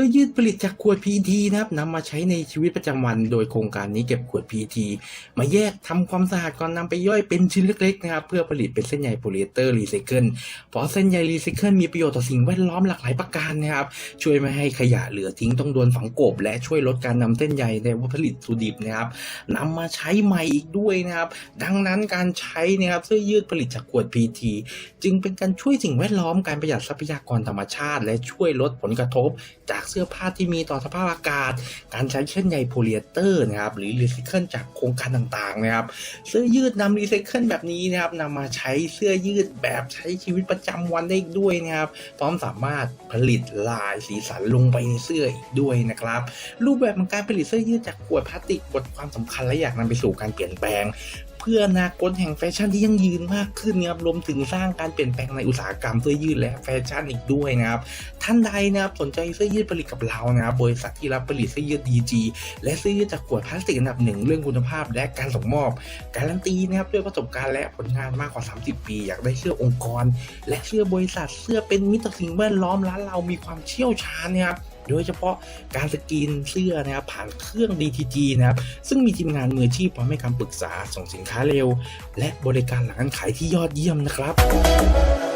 สื้อยืดผลิตจากขวด PET นะครับนำมาใช้ในชีวิตประจำวัน โดยโครงการนี้เก็บขวด PET มาแยกทำความสะอาดก่อนนำไปย่อยเป็นชิ้นเล็กๆนะครับเพื่อผลิตเป็นเส้นใยโพลีเอสเตอร์รีไซเคิลเพราะเส้นใยรีไซเคิลมีประโยชน์ต่อสิ่งแวดล้อมหลากหลายประการนะครับช่วยไม่ให้ขยะเหลือทิ้งต้องโดนฝังกบ และช่วยลดการนำเส้นใยในวัตถุผลิตสุดิบนะครับนำมาใช้ใหม่อีกด้วยนะครับดังนั้นการใช้นะครับเสื้อยืดผลิตจากขวด PET จึงเป็นการช่วยสิ่งแวดล้อมการประหยัดทรัพยากรธรรมชาติ และช่วยลดผลกระทบจากเสื้อผ้าที่มีต่อสภาพอากาศ การใช้เส้นใยโพลีเอสเตอร์นะครับหรือรีไซเคิลจากโครงการต่างๆนะครับเสื้อยืดนำรีไซเคิลแบบนี้นะครับนำมาใช้เสื้อยืดแบบใช้ชีวิตประจำวันได้อีกด้วยนะครับพร้อมสามารถผลิตลายสีสันลงไปในเสื้ออีกด้วยนะครับรูปแบบของการผลิตเสื้อยืดจากขวดพลาสติกบทความสำคัญและอยากนำไปสู่การเปลี่ยนแปลงเพื่ออนาคตแห่งแฟชั่นที่ยั่งยืนมากขึ้นนะครับรวมถึงสร้างการเปลี่ยนแปลงในอุตสาหกรรมเสื้อยืดและแฟชั่นอีกด้วยนะครับท่านใดนะครับสนใจเสื้อยืดผลิตกับเรานะครับบริษัทที่รับผลิตเสื้อยืด DG และเสื้อยืดจากขวดพลาสติกอันดับหนึ่งเรื่องคุณภาพและการส่งมอบ การันตีนะครับด้วยประสบการณ์และผลงานมากกว่า 30 ปี อยากได้เสื้อองค์กร และเสื้อบริษัทเสื้อเป็นมิตรต่อสิ่งแวดล้อมร้านเรามีความเชี่ยวชาญนะครับ โดยเฉพาะการสกรีนเสื้อนะครับผ่านเครื่อง DTG นะครับซึ่งมีทีมงานมืออาชีพพร้อมให้คำปรึกษาส่งสินค้าเร็ว และบริการหลังการขายที่ยอดเยี่ยมนะครับ